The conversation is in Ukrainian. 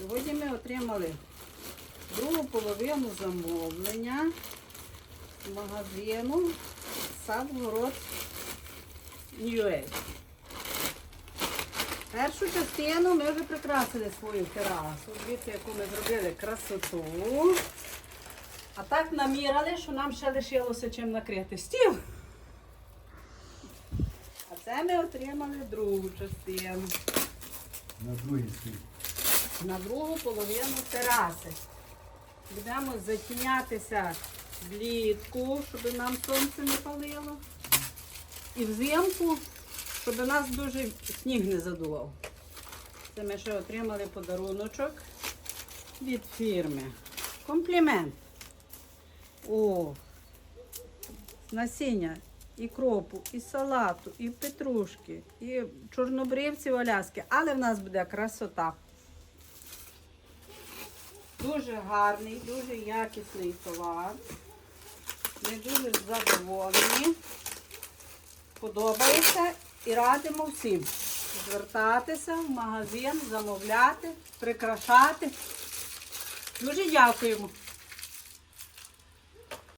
Сьогодні ми отримали другу половину замовлення з магазину Савгород Ньюей. Першу частину ми вже прикрасили свою терасу. Дивіться, яку ми зробили красоту. А так намірили, що нам ще лишилося чим накрити стіл. А це ми отримали другу частину. На другий світ. На другу половину тераси. Будемо затінятися влітку, щоб нам сонце не палило. І взимку, щоб нас дуже сніг не задував. Це ми ще отримали подаруночок від фірми. Комплімент. О, насіння і кропу, і салату, і петрушки, і чорнобривців Аляски. Але в нас буде красота. Дуже гарний, дуже якісний товар. Ми дуже задоволені. Подобається і радимо всім звертатися в магазин, замовляти, прикрашати. Дуже дякуємо.